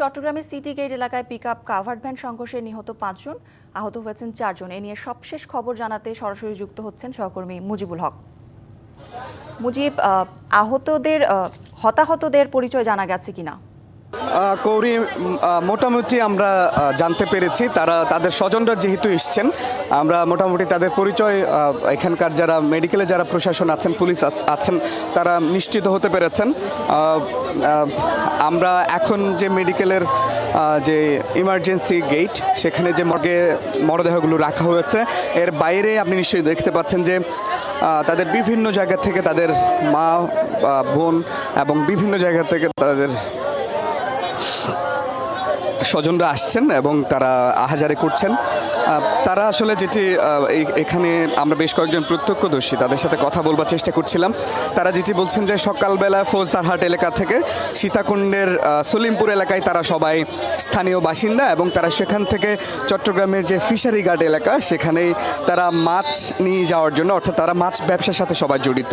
চট্টগ্রামের city gate এলাকায় pick up covered van সংঘর্ষে নিহত পাঁচজন। আহত হয়েছেন চারজন। এ নিয়ে সবশেষ খবর জানাতে সরাসরি যুক্ত হচ্ছেন সহকর্মী মুজিবুল হক। মুজিব আহ, আহতদের হতাহতদের পরিচয় জানা গেছে কিনা? কৌরি মোটামুটি আমরা জানতে পেরেছি। তারা, তাদের স্বজনরা যেহেতু এসছেন, আমরা মোটামুটি তাদের পরিচয় এখানকার যারা মেডিকেলে যারা প্রশাসন আছেন, পুলিশ আছেন, তারা নিশ্চিত হতে পেরেছেন। আমরা এখন যে মেডিকেলের যে ইমার্জেন্সি গেট, সেখানে যে মর্গে, মরদেহগুলো রাখা হয়েছে, এর বাইরে আপনি নিশ্চয়ই দেখতে পাচ্ছেন যে তাদের বিভিন্ন জায়গা থেকে তাদের মা বোন এবং বিভিন্ন জায়গা থেকে তাদের স্বজনরা আসছেন এবং তারা আহাজারি করছেন। তারা আসলে যেটি এখানে আমরা বেশ কয়েকজন প্রত্যক্ষদর্শী, তাদের সাথে কথা বলবার চেষ্টা করছিলাম। তারা যেটি বলছেন যে সকালবেলা ফৌজদারহাট এলাকা থেকে সীতাকুণ্ডের সলিমপুর এলাকায় তারা সবাই স্থানীয় বাসিন্দা এবং তারা সেখান থেকে চট্টগ্রামের যে ফিশারি গার্ড এলাকা, সেখানেই তারা মাছ নিয়ে যাওয়ার জন্য, অর্থাৎ তারা মাছ ব্যবসার সাথে সবাই জড়িত।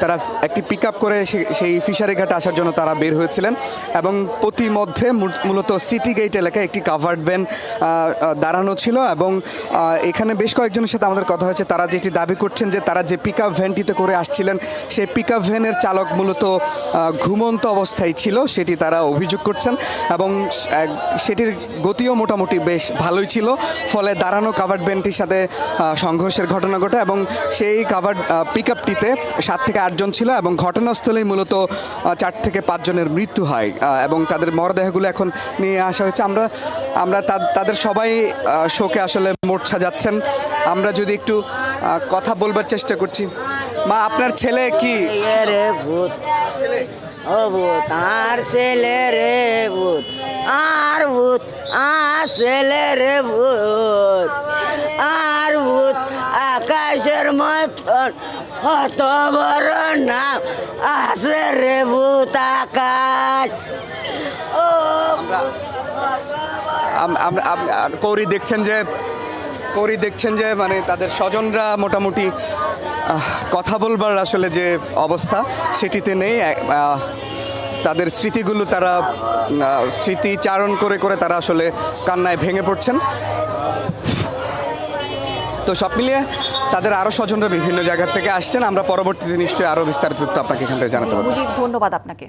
তারা একটি পিক করে সেই ফিশারি ঘাটে আসার জন্য তারা বের হয়েছিলেন এবং প্রতিমধ্যে মূল- মূলত সিটি গেট এলাকায় একটি কাভার্ড ভ্যান দাঁড়ানো ছিল এবং এখানে বেশ কয়েকজনের সাথে আমাদের কথা হয়েছে। তারা যেটি দাবি করছেন যে তারা যে পিক ভ্যানটিতে করে আসছিলেন, সেই পিক ভ্যানের চালক মূলত ঘুমন্ত অবস্থায় ছিল, সেটি তারা অভিযোগ করছেন এবং সেটির গতিও মোটামুটি বেশ ভালোই ছিল। ফলে দাঁড়ানো কাভার্ড ভ্যানটির সাথে সংঘর্ষের ঘটনা ঘটে এবং সেই কাভার্ড পিক আপটিতে সাত থেকে আটজন ছিল এবং ঘটনাস্থলেই মূলত চার থেকে পাঁচজনের মৃত্যু হয় এবং তাদের মরদেহগুলো এখন নিয়ে আসা হয়েছে। আমরা আমরা তাদের সবাই শোকে আসলে মূর্ছা যাচ্ছেন। আমরা যদি একটু কথা বলবার চেষ্টা করছি। মা, আপনার ছেলে কি? আর ছেলে রে ভূত। আর ভূত। আর ছেলে রে ভূত। আর ভূত। আকাশের মতন অত বড় নাম আছে রে ভূত আকাশ। ও কৌরি দেখছেন যে, কৌরি দেখছেন যে মানে তাদের স্বজনরা মোটামুটি কথা বলবার আসলে যে অবস্থা, সেটিতে নেই। তাদের স্মৃতিগুলো তারা স্মৃতিচারণ করে করে তারা আসলে কান্নায় ভেঙে পড়ছেন। তো সব মিলিয়ে তাদের আরও স্বজনরা বিভিন্ন জায়গা থেকে আসছেন। আমরা পরবর্তীতে নিশ্চয়ই আরও বিস্তারিত আপনাকে এখান থেকে জানাতে পারব। ধন্যবাদ আপনাকে।